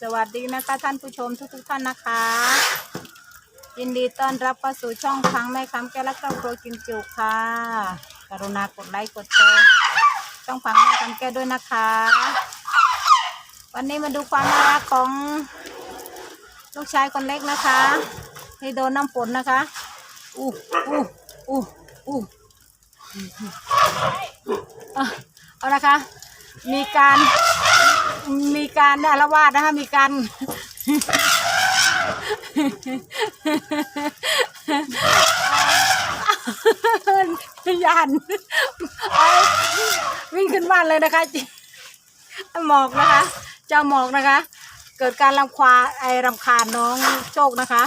สวัสดีนะคะท่านผู้ชมทุกๆท่านนะคะ ยินดีต้อนรับเข้าสู่ช่องพังแม่คำแก้วและครอบครัวกินจุค่ะ กรุณากดไลค์กดแชร์ช่องพังแม่คำแก้วด้วยนะคะ วันนี้มาดูความน่ารักของลูกชายคนเล็กนะคะที่โดนน้ำฝนนะคะอู้อู้อู้อู้เอาเอานะคะมีการ มีการเนี่ยละวาดนะคะมีการยันวิ่งขึ้นบ้านเลยนะคะหมอกนะคะ เจ้าหมอกนะคะ เกิดการรำควาไอรำคาญน้องโชคนะคะ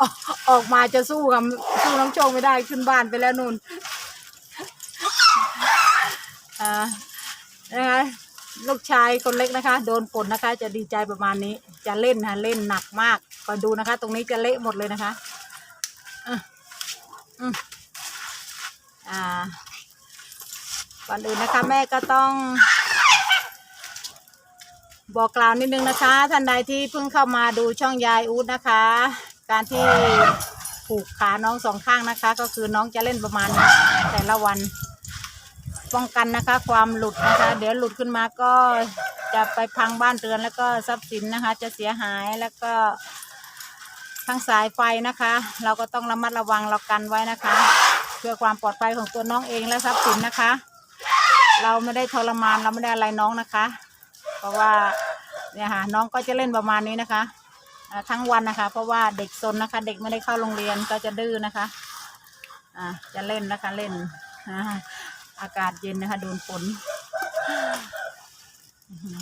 ออกออกมาจะสู้กับสู้น้องโชคไม่ได้ขึ้นบ้านไปแล้วนุ่นอ่านะคะ ลูกชายคนเล็กนะคะ โดนฝนนะคะ จะดีใจประมาณนี้ จะเล่นนะเล่นหนักมากคอยดูนะคะ ตรงนี้จะเละหมดเลยนะคะอ่าก่อนอื่นนะคะ แม่ก็ต้อง บอกกล่าวนิดนึงนะคะ ท่านใดที่เพิ่งเข้ามาดูช่องยายอูดนะคะ การที่ผูกขาน้องสองข้างนะคะ ก็คือน้องจะเล่นประมาณแต่ละวัน ป้องกันนะคะ ความหลุดนะคะ เดี๋ยวหลุดขึ้นมาก็จะไปพังบ้านเรือนแล้วก็ทรัพย์สินนะคะ จะเสียหายแล้วก็ทั้งสายไฟนะคะ เราก็ต้องระมัดระวังเรากันไว้นะคะ เพื่อความปลอดภัยของตัวน้องเองและทรัพย์สินนะคะ เราไม่ได้ทรมานเราไม่ได้อะไรน้องนะคะ เพราะว่าเนี่ยค่ะน้องก็จะเล่นประมาณนี้นะคะทั้งวันนะคะ เพราะว่าเด็กซนนะคะ เด็กไม่ได้เข้าโรงเรียนก็จะดื้อนะคะ อ่าจะเล่นนะคะเล่นอ่า อากาศเย็นนะคะ โดนฝนอื้อหือ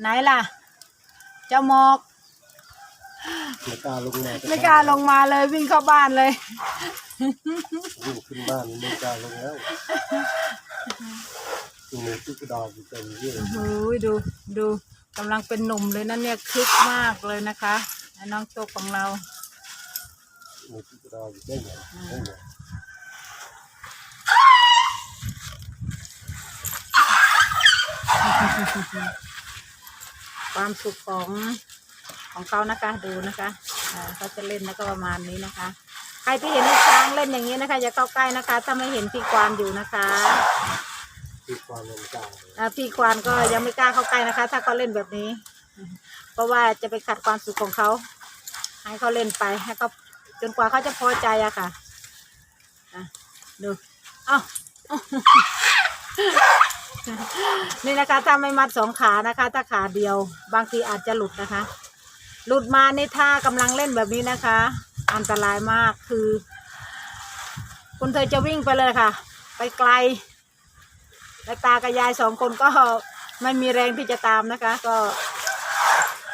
ไหนล่ะ เจ้าหมอกไม่กล้าลงมาไม่กล้าลงมาเลยวิ่งเข้าบ้านเลยวิ่งขึ้นบ้านไม่กล้าลงแล้วตัวนี้ตุ๊กดาวอยู่เต็มเยอะโอ้ยดูดู กำลังเป็นหนุ่มเลยนะเนี่ยคึกมากเลยนะคะน้องโชคของเราความสุขของของเขานะคะดูนะคะเขาจะเล่นแล้วก็ประมาณนี้นะคะ ใครที่เห็นช้างเล่นอย่างนี้นะคะอย่าเข้าใกล้นะคะ ถ้าไม่เห็นพี่ควานอยู่นะคะ ที่ความลงกลางอ่าพี่ควานก็ยังไม่กล้าเข้าใกล้นะคะ ถ้าเขาเล่นแบบนี้ เพราะว่าจะไปขัดความสุขของเขา ให้เขาเล่นไปให้เขาจนกว่าเขาจะพอใจอะค่ะอะดูเอ้า นี่นะคะถ้าไม่มัดสองขานะคะ ถ้าขาเดียว บางทีอาจจะหลุดนะคะ หลุดมาในท่ากำลังเล่นแบบนี้นะคะ อันตรายมากคือ คุณเธอจะวิ่งไปเลยค่ะ ไปไกล และตากับยายสองคนก็ไม่มีแรงที่จะตามนะคะ ก็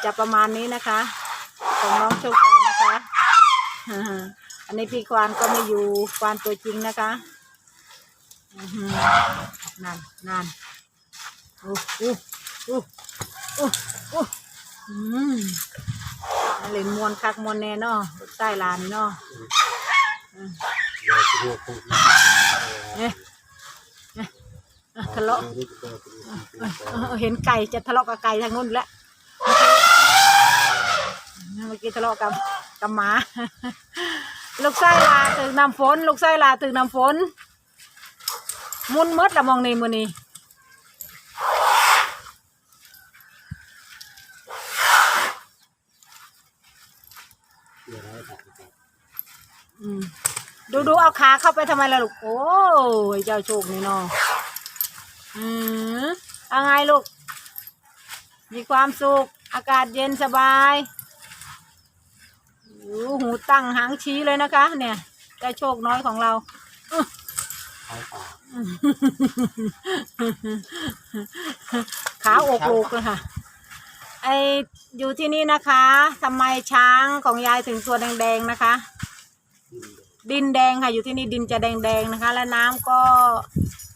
จะประมาณนี้นะคะ ของน้องโชคชัยนะคะ อันนี้พี่ควานก็ไม่อยู่ควานตัวจริงนะคะนั่นนั่นอู้อู้อู้อู้อู้อืมเล่นมวนคักมวนแน่เนาะใต้ลานเนาะเดี๋ยวจะ ทะเลาะเห็นไก่จะทะเลาะกับไก่ทางนู้นแล้วเมื่อกี้ทะเลาะกับกับหมา ลูกไส้ลาถึงน้ำฝน ลูกไส้ลาถึงน้ำฝน มุนมดละมองในมือนี่ดูดูเอาขาเข้าไปทำไมล่ะลูก โอ้ยเจ้าโชคนี่เนาะ อืมเอาไงลูก มีความสุข อากาศเย็นสบายโอ้หูตั้งหางชี้เลยนะคะ เนี่ยเจ้าโชคน้อยของเราท้ายป่าขาอกลูกเลยค่ะ ไออยู่ที่นี่นะคะทำไมช้างของยายถึงตัวแดงๆนะคะ ดินแดงค่ะ อยู่ที่นี่ดินจะแดงๆนะคะ และน้ำก็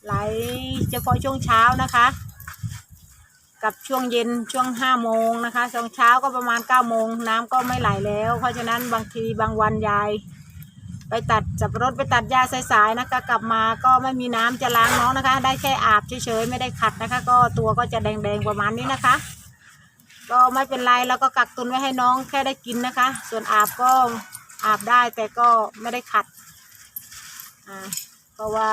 ไหลเฉพาะช่วงเช้านะคะ กับช่วงเย็นช่วงห้าโมงนะคะช่วงเช้าก็ประมาณเก้าโมงน้ำก็ไม่ไหลแล้ว เพราะฉะนั้นบางทีบางวันยาย ไปตัดจับรถไปตัดหญ้าสายๆนะคะ กลับมาก็ไม่มีน้ำจะล้างน้องนะคะ ได้แค่อาบเฉยๆไม่ได้ขัดนะคะ ก็ตัวก็จะแดงๆประมาณนี้นะคะ ก็ไม่เป็นไรแล้วก็กักตุนไว้ให้น้องแค่ได้กินนะคะ ส่วนอาบก็อาบได้แต่ก็ไม่ได้ขัดอ่าเพราะว่า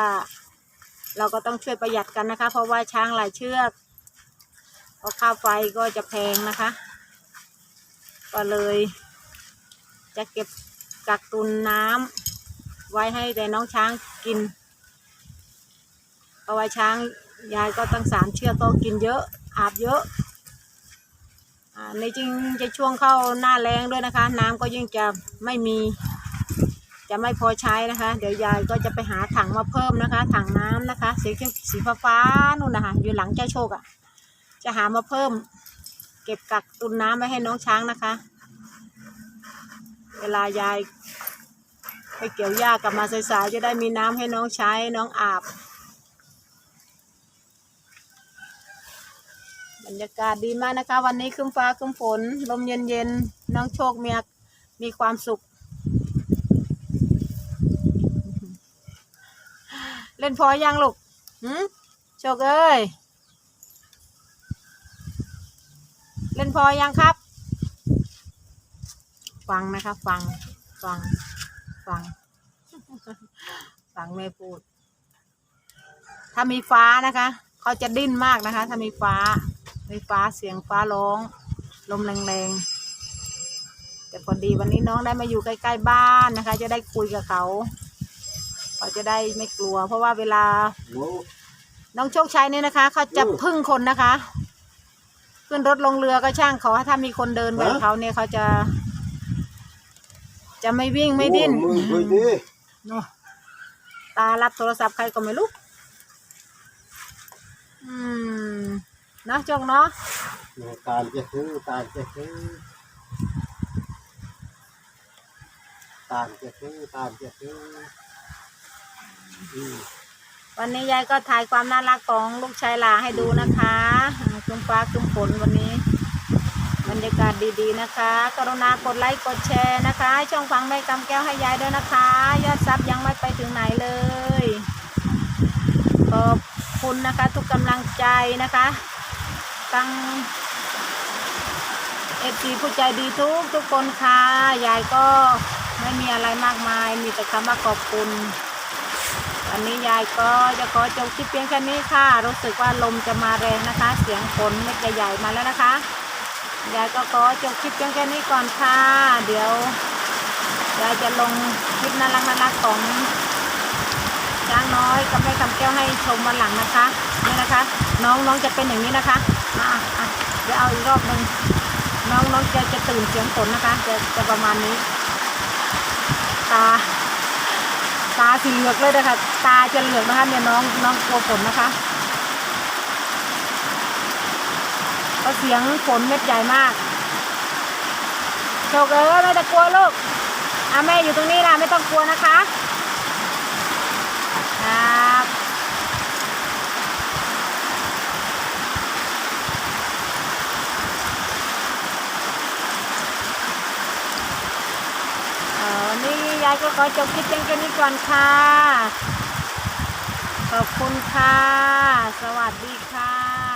เราก็ต้องช่วยประหยัดกันนะคะ เพราะว่าช้างหลายเชือกพราะค่าไฟก็จะแพงนะคะ ก็เลย จะเก็บกักตุนน้ำไว้ให้แต่น้องช้างกินเพราะว่าช้างยายก็ตั้งสามเชือกก็กินเยอะอาบเยอะอในจริงจะช่วงเข้าหน้าแรงด้วยนะคะ น้ำก็ยิ่งจะไม่มี จะไม่พอใช้นะคะ เดี๋ยวยายก็จะไปหาถังมาเพิ่มนะคะ ถังน้ำนะคะ สีเขียวสีฟ้าฟ้าๆนู่นนะคะ อยู่หลังเจ้าโชคอะ่ะ จะหามาเพิ่ม เก็บกักตุนน้ำไว้ให้น้องช้างนะคะ เวลายายไปเกี่ยวหญ้ากลับมาสายๆจะได้มีน้ำให้น้องใช้น้องอาบ บรรยากาศดีมากนะคะ วันนี้ครึ้มฟ้าครึ้มฝน ลมเย็นๆ น้องโชคมีอามีความสุข เล่นพอยังลูกหืมโชคเอ้ย เล่นพอยังครับ ฟังนะคะฟัง ฟัง ฟัง ฟังแม่พูด ถ้ามีฟ้านะคะ เขาจะดิ้นมากนะคะ ถ้ามีฟ้า มีฟ้าเสียงฟ้าร้อง ลมแรงๆ แต่พอดีวันนี้น้องได้มาอยู่ใกล้ ๆ บ้านนะคะ จะได้คุยกับเขา เขาจะได้ไม่กลัว เพราะว่าเวลาโอ้น้องโชคชัยเนี่ยนะคะ เขาจะอืมพึ่งคนนะคะ ขึ้นรถลงเรือก็ช่างเขาถ้ามีคนเดินแบบฮะเขาเนี่ยเขาจะ จะไม่วิ่งไม่ดิ้นโอ้มือคุยดิโน่ตารับโทรศัพท์ใครก็ไม่รู้อืมเนาะจงเนาะตาลจะซื้อตาลจะซื้อตาลจะซื้อตาลจะซื้ออืม วันนี้ยายก็ถ่ายความน่ารักของลูกชายหลาให้ดูนะคะครึ้มฟ้าครึ้มฝนวันนี้ บรรยากาศดีๆนะคะ กรุณากดไลค์กดแชร์นะคะ ช่องฟังแม่กำแก้วให้ยายด้วยนะคะ ยอดซับยังไม่ไปถึงไหนเลยขอบคุณนะคะ ทุกกำลังใจนะคะตั้งเอฟซีผู้ใจดีทุกทุกคนค่ะ ยายก็ไม่มีอะไรมากมาย มีแต่คำว่าขอบคุณ วันนี้ยายก็จะขอจบคลิปเพียงแค่นี้ค่ะ รู้สึกว่าลมจะมาแรงนะคะ เสียงฝนเม็ดใหญ่ๆมาแล้วนะคะ ยายก็ขอจบคลิปเพียงแค่นี้ก่อนค่ะ เดี๋ยวยายจะลงคลิปน่ารักน่ารักของช้างน้อยกับแม่คำแก้วให้ชมวันหลังนะคะนี่นะคะ น้องน้องจะเป็นอย่างนี้นะคะอะอะเดี๋ยวเอาอีกรอบหนึ่งน้องน้องจะจะตื่นเสียงฝนนะคะ จะจะประมาณนี้ตาาสีเหลือกเลยนะคะตาจะเหลือกนะคะเนี่ยน้องน้องกลัวฝนนะคะเพราะเสียงฝนเม็ดใหญ่มากโชคเอ้ยไม่ต้องกลัวลูกอะแม่อยู่ตรงนี้นะไม่ต้องกลัวนะคะครับเอ่อวันนี้ยายก็ขอจบคลิปเพียงแค่นี้ก่อนค่ะ ขอบคุณค่ะ สวัสดีค่ะ